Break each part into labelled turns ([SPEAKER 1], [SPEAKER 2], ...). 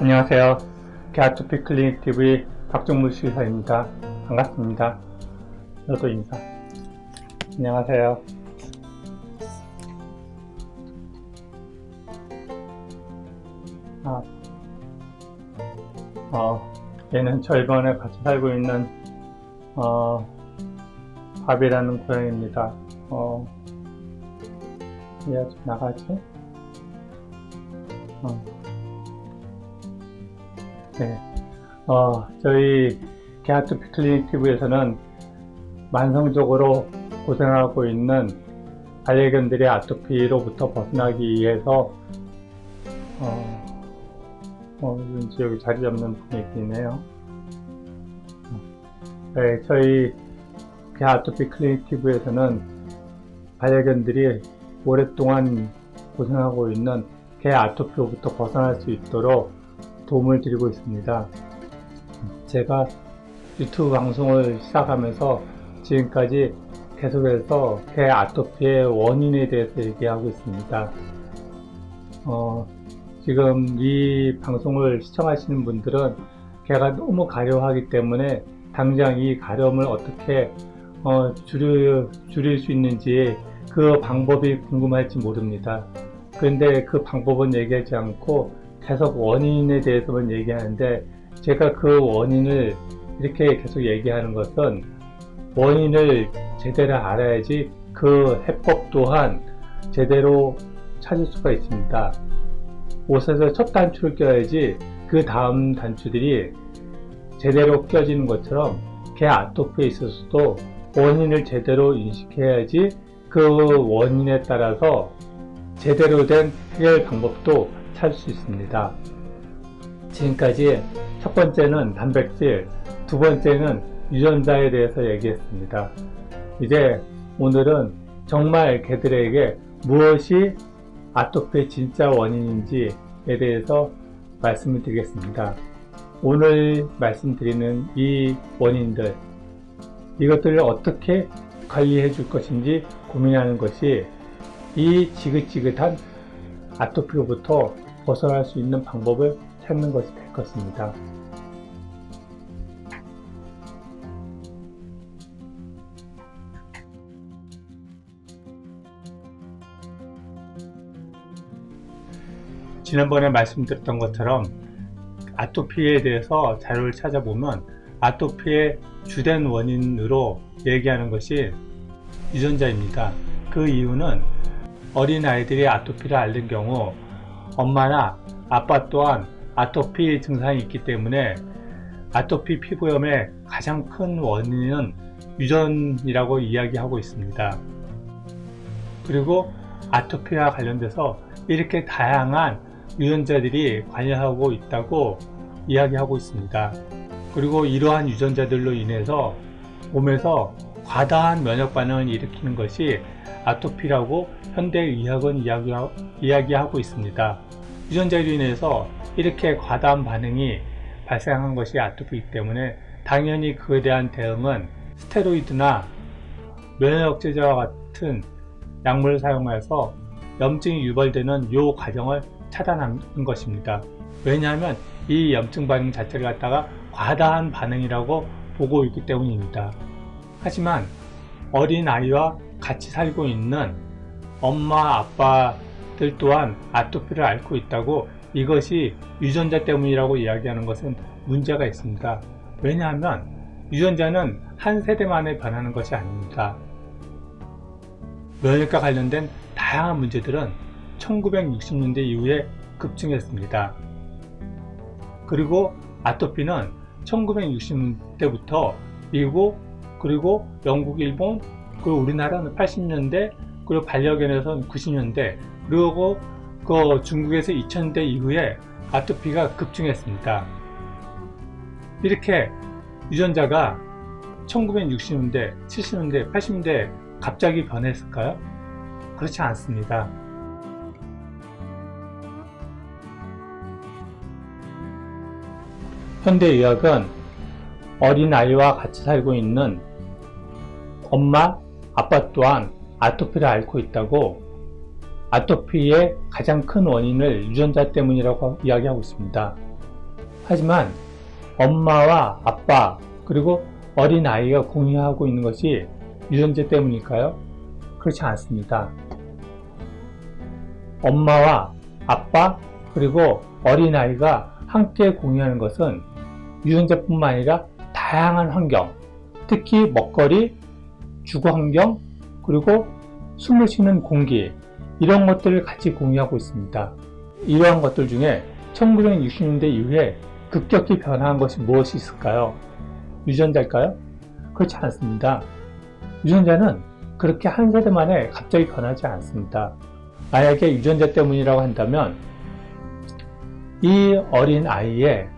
[SPEAKER 1] 안녕하세요. 개아토피 클리닉 TV 박종무 수의사입니다. 반갑습니다. 너도 인사. 안녕하세요. 아, 어, 얘는 저희 반에 같이 살고 있는 어, 밥이라는 고양이입니다. 어, 얘 나가지? 어. 네. 어, 저희 개아토피 클리닉 TV에서는 만성적으로 고생하고 있는 반려견들의 아토피로부터 벗어나기 위해서 어, 어, 여기 자리 잡는 분위기네요. 네, 저희 개아토피 클리닉 TV에서는 반려견들이 오랫동안 고생하고 있는 개 아토피로부터 벗어날 수 있도록 도움을 드리고 있습니다. 제가 유튜브 방송을 시작하면서 지금까지 계속해서 개 아토피의 원인에 대해서 얘기하고 있습니다. 어, 지금 이 방송을 시청하시는 분들은 개가 너무 가려하기 때문에 당장 이 가려움을 어떻게 어, 줄여, 줄일 수 있는지 그 방법이 궁금할지 모릅니다. 그런데 그 방법은 얘기하지 않고 계속 원인에 대해서만 얘기하는데 제가 그 원인을 이렇게 계속 얘기하는 것은 원인을 제대로 알아야지 그 해법 또한 제대로 찾을 수가 있습니다. 옷에서 첫 단추를 껴야지 그 다음 단추들이 제대로 껴지는 것처럼 개 아토피에 있어서도 원인을 제대로 인식해야지 그 원인에 따라서 제대로 된 해결 방법도 찾을 수 있습니다. 지금까지 첫 번째는 단백질, 두 번째는 유전자에 대해서 얘기했습니다. 이제 오늘은 정말 개들에게 무엇이 아토피의 진짜 원인인지에 대해서 말씀을 드리겠습니다. 오늘 말씀드리는 이 원인들, 이것들을 어떻게 관리해 줄 것인지 고민하는 것이 이 지긋지긋한 아토피로부터 벗어날 수 있는 방법을 찾는 것이 될 것입니다. 지난번에 말씀드렸던 것처럼 아토피에 대해서 자료를 찾아보면 아토피의 주된 원인으로 얘기하는 것이 유전자입니다. 그 이유는 어린 아이들이 아토피를 앓는 경우 엄마나 아빠 또한 아토피 증상이 있기 때문에 아토피 피부염의 가장 큰 원인은 유전이라고 이야기하고 있습니다. 그리고 아토피와 관련돼서 이렇게 다양한 유전자들이 관여하고 있다고 이야기하고 있습니다. 그리고 이러한 유전자들로 인해서 몸에서 과다한 면역 반응을 일으키는 것이 아토피라고 현대의학은 이야기하고 있습니다. 유전자로 인해서 이렇게 과다한 반응이 발생한 것이 아토피이기 때문에 당연히 그에 대한 대응은 스테로이드나 면역제제와 같은 약물을 사용해서 염증이 유발되는 이 과정을 차단하는 것입니다. 왜냐하면 이 염증 반응 자체를 갖다가 과다한 반응이라고 보고 있기 때문입니다. 하지만 어린 아이와 같이 살고 있는 엄마, 아빠들 또한 아토피를 앓고 있다고 이것이 유전자 때문이라고 이야기하는 것은 문제가 있습니다. 왜냐하면 유전자는 한 세대 만에 변하는 것이 아닙니다. 면역과 관련된 다양한 문제들은 1960년대 이후에 급증했습니다. 그리고 아토피는 1960년대부터 미국, 그리고 영국, 일본, 그리고 우리나라는 80년대, 그리고 반려견에서는 90년대, 그리고 그 중국에서 2000대 이후에 아토피가 급증했습니다. 이렇게 유전자가 1960년대, 70년대, 80년대 갑자기 변했을까요? 그렇지 않습니다. 현대의학은 어린아이와 같이 살고 있는 엄마, 아빠 또한 아토피를 앓고 있다고 아토피의 가장 큰 원인을 유전자 때문이라고 이야기하고 있습니다. 하지만 엄마와 아빠 그리고 어린 아이가 공유하고 있는 것이 유전자 때문일까요? 그렇지 않습니다. 엄마와 아빠 그리고 어린 아이가 함께 공유하는 것은 유전자뿐만 아니라 다양한 환경, 특히 먹거리, 주거 환경, 그리고 숨을 쉬는 공기 이런 것들을 같이 공유하고 있습니다. 이러한 것들 중에 1960년대 이후에 급격히 변화한 것이 무엇이 있을까요? 유전자일까요? 그렇지 않습니다. 유전자는 그렇게 한 세대 만에 갑자기 변하지 않습니다. 만약에 유전자 때문이라고 한다면 이 어린 아이의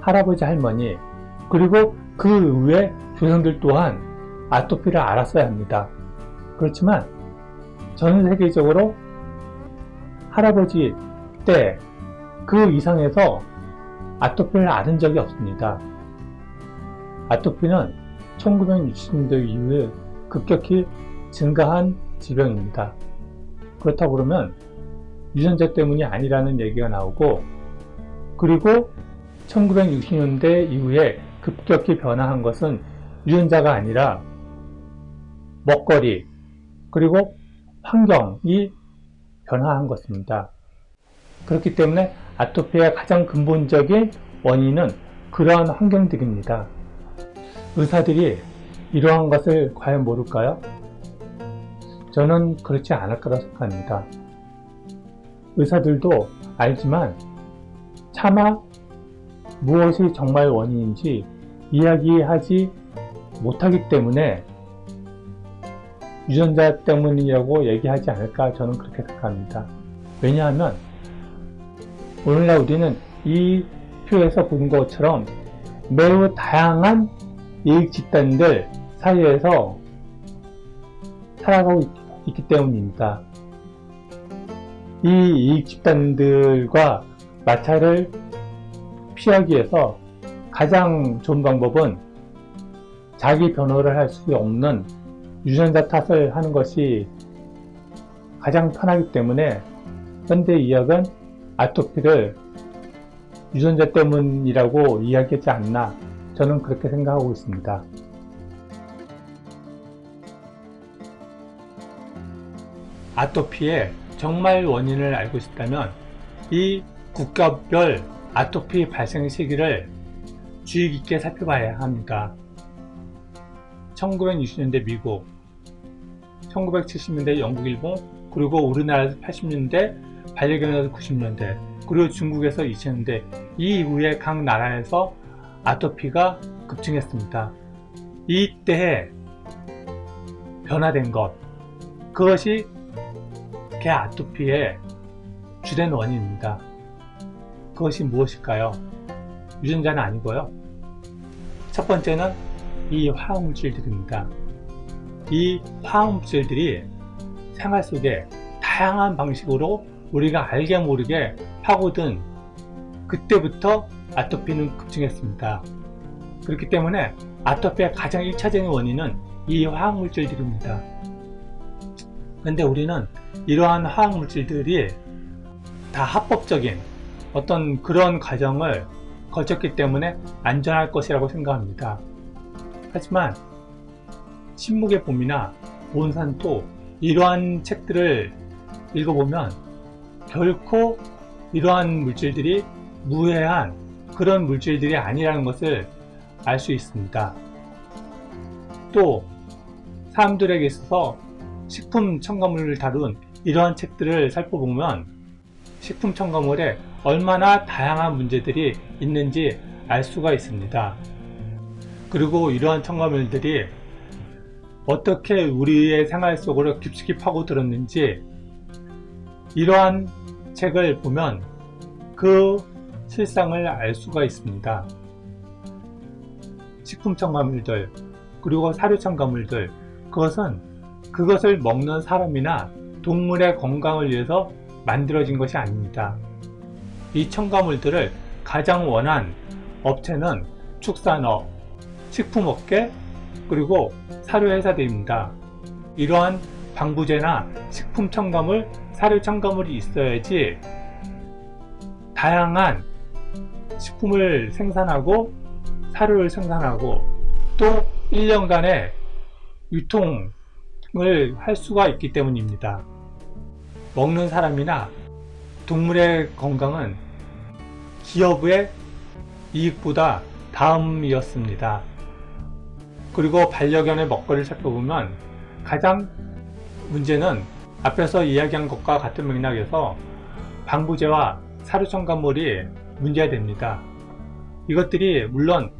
[SPEAKER 1] 할아버지 할머니 그리고 그 외 조상들 또한 아토피를 알았어야 합니다. 그렇지만 전 세계적으로 할아버지 때 그 이상에서 아토피를 앓은 적이 없습니다. 아토피는 1960년대 이후에 급격히 증가한 질병입니다. 그렇다고 그러면 유전자 때문이 아니라는 얘기가 나오고 그리고 1960년대 이후에 급격히 변화한 것은 유전자가 아니라 먹거리 그리고 환경이 변화한 것입니다. 그렇기 때문에 아토피의 가장 근본적인 원인은 그러한 환경들입니다. 의사들이 이러한 것을 과연 모를까요? 저는 그렇지 않을 거라 생각합니다. 의사들도 알지만 차마 무엇이 정말 원인인지 이야기하지 못하기 때문에 유전자 때문이라고 얘기하지 않을까 저는 그렇게 생각합니다. 왜냐하면 오늘날 우리는 이 표에서 본 것처럼 매우 다양한 이익 집단들 사이에서 살아가고 있, 기 때문입니다. 이 이익 집단들과 마찰을 피하기 위해서 가장 좋은 방법은 자기 변호를 할 수 없는 유전자 탓을 하는 것이 가장 편하기 때문에 현대 의학은 아토피를 유전자 때문이라고 이야기하지 않나 저는 그렇게 생각하고 있습니다. 아토피의 정말 원인을 알고 싶다면 이 국가별 아토피 발생 시기를 주의 깊게 살펴봐야 합니다. 1960년대 미국, 1970년대 영국, 일본, 그리고 우리나라에서 80년대, 반려견에서 90년대, 그리고 중국에서 2000년대 이 이후에 각 나라에서 아토피가 급증했습니다. 이때에 변화된 것, 그것이 개 아토피의 주된 원인입니다. 그것이 무엇일까요? 유전자는 아니고요. 첫 번째는 이 화학물질들입니다. 이 화학물질들이 생활 속에 다양한 방식으로 우리가 알게 모르게 파고든 그때부터 아토피는 급증했습니다. 그렇기 때문에 아토피의 가장 1차적인 원인은 이 화학물질들입니다. 근데 우리는 이러한 화학물질들이 다 합법적인 어떤 그런 과정을 거쳤기 때문에 안전할 것이라고 생각합니다. 하지만 신목의 봄이나 몬산토 이러한 책들을 읽어보면 결코 이러한 물질들이 무해한 그런 물질들이 아니라는 것을 알 수 있습니다. 또 사람들에게 있어서 식품 첨가물을 다룬 이러한 책들을 살펴보면 식품 첨가물에 얼마나 다양한 문제들이 있는지 알 수가 있습니다. 그리고 이러한 첨가물들이 어떻게 우리의 생활 속으로 깊숙이 파고들었는지 이러한 책을 보면 그 실상을 알 수가 있습니다. 식품 첨가물들 그리고 사료 첨가물들 그것은 그것을 먹는 사람이나 동물의 건강을 위해서 만들어진 것이 아닙니다. 이 첨가물들을 가장 원한 업체는 축산업, 식품업계, 그리고 사료회사들입니다. 이러한 방부제나 식품 첨가물, 사료 첨가물이 있어야지 다양한 식품을 생산하고 사료를 생산하고 또 1년간의 유통을 할 수가 있기 때문입니다. 먹는 사람이나 동물의 건강은 기업의 이익보다 다음이었습니다. 그리고 반려견의 먹거리를 살펴보면 가장 문제는 앞에서 이야기한 것과 같은 맥락에서 방부제와 사료 첨가물이 문제가 됩니다. 이것들이 물론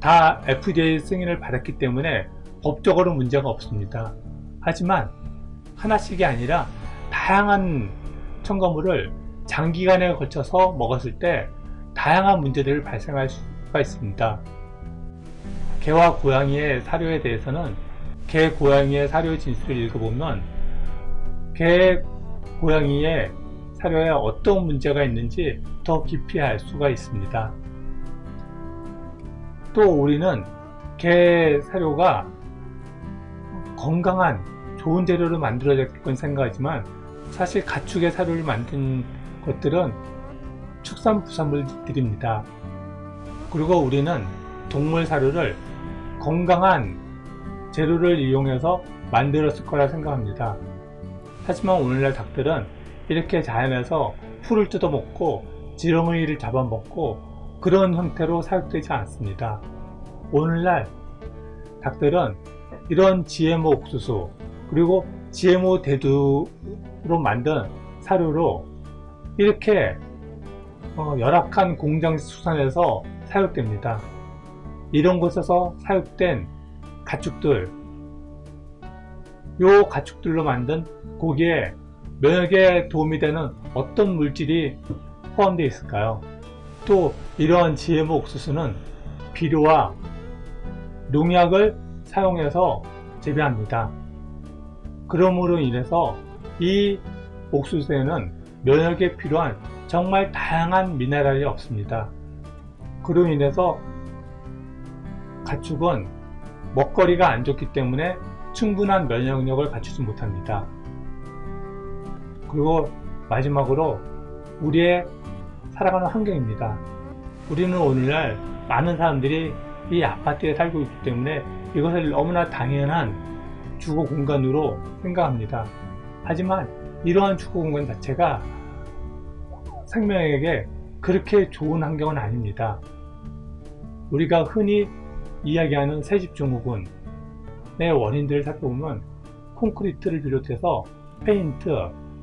[SPEAKER 1] 다 FDA 승인을 받았기 때문에 법적으로 문제가 없습니다. 하지만 하나씩이 아니라 다양한 첨가물을 장기간에 걸쳐서 먹었을 때 다양한 문제들을 발생할 수가 있습니다. 개와 고양이의 사료에 대해서는 개, 고양이의 사료 진술을 읽어보면 개, 고양이의 사료에 어떤 문제가 있는지 더 깊이 알 수가 있습니다. 또 우리는 개 사료가 건강한 좋은 재료로 만들어졌건 생각하지만 사실 가축의 사료를 만든 것들은 축산 부산물들입니다. 그리고 우리는 동물 사료를 건강한 재료를 이용해서 만들었을 거라 생각합니다. 하지만 오늘날 닭들은 이렇게 자연에서 풀을 뜯어먹고 지렁이를 잡아먹고 그런 형태로 사육되지 않습니다. 오늘날 닭들은 이런 GMO 옥수수 그리고 GMO 대두로 만든 사료로 이렇게 어, 열악한 공장 수산에서 사육됩니다. 이런 곳에서 사육된 가축들, 요 가축들로 만든 고기에 면역에 도움이 되는 어떤 물질이 포함되어 있을까요? 또 이러한 GMO 옥수수는 비료와 농약을 사용해서 재배합니다. 그러므로 인해서 이 옥수수에는 면역에 필요한 정말 다양한 미네랄이 없습니다. 그로 인해서 가축은 먹거리가 안 좋기 때문에 충분한 면역력을 갖추지 못합니다. 그리고 마지막으로 우리의 살아가는 환경입니다. 우리는 오늘날 많은 사람들이 이 아파트에 살고 있기 때문에 이것을 너무나 당연한 주거 공간으로 생각합니다. 하지만 이러한 주거 공간 자체가 생명에게 그렇게 좋은 환경은 아닙니다. 우리가 흔히 이야기하는 새집 증후군의 원인들을 살펴보면 콘크리트를 비롯해서 페인트,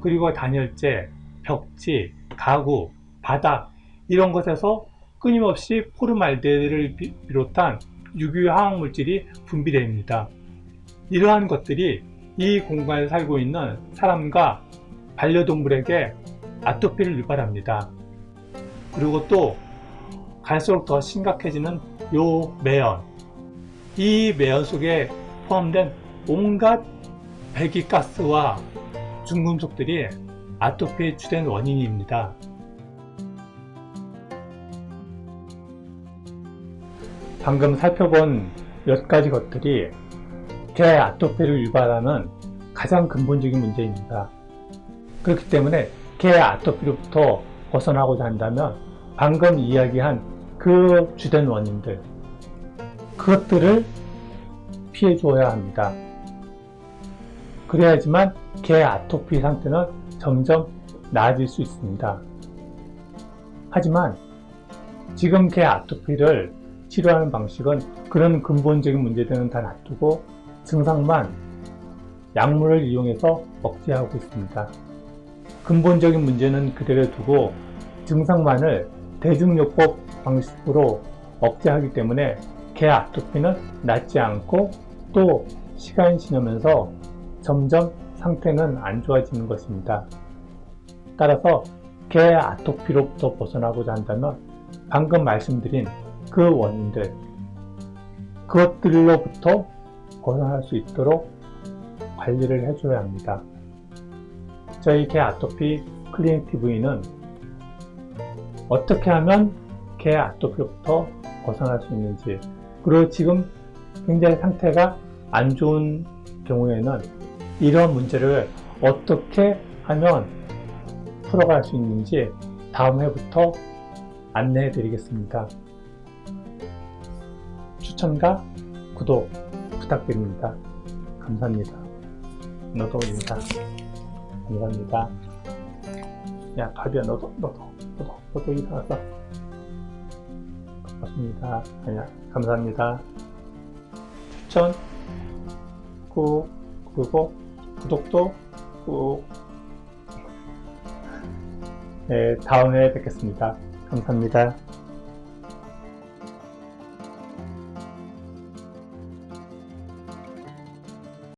[SPEAKER 1] 그리고 단열재, 벽지, 가구, 바닥 이런 것에서 끊임없이 포르말데를 비롯한 유기 화학 물질이 분비됩니다. 이러한 것들이 이 공간에 살고 있는 사람과 반려동물에게 아토피를 유발합니다. 그리고 또 갈수록 더 심각해지는 요 매연. 이 매연 속에 포함된 온갖 배기가스와 중금속들이 아토피의 주된 원인입니다. 방금 살펴본 몇 가지 것들이 개 아토피를 유발하는 가장 근본적인 문제입니다. 그렇기 때문에 개 아토피로부터 벗어나고자 한다면 방금 이야기한 그 주된 원인들 그것들을 피해 주어야 합니다. 그래야지만 개 아토피 상태는 점점 나아질 수 있습니다. 하지만 지금 개 아토피를 치료하는 방식은 그런 근본적인 문제들은 다 놔두고 증상만 약물을 이용해서 억제하고 있습니다. 근본적인 문제는 그대로 두고 증상만을 대중요법 방식으로 억제하기 때문에 개 아토피는 낫지 않고 또 시간이 지나면서 점점 상태는 안 좋아지는 것입니다. 따라서 개 아토피로부터 벗어나고자 한다면 방금 말씀드린 그 원인들 그것들로부터 벗어날 수 있도록 관리를 해줘야 합니다. 저희 개 아토피 클리닉 TV는 어떻게 하면 개 아토피로부터 벗어날 수 있는지 그리고 지금 굉장히 상태가 안 좋은 경우에는 이런 문제를 어떻게 하면 풀어갈 수 있는지 다음 회부터 안내해 드리겠습니다. 추천과 구독 부탁드립니다. 감사합니다. 너도입니다. 감사합니다. 야, 가비야, 너도, 너도, 이사 왔어. 반갑습니다. 아니야, 감사합니다. 추천, 꾹, 그리고 구독도 꾹. 네, 다음에 뵙겠습니다. 감사합니다.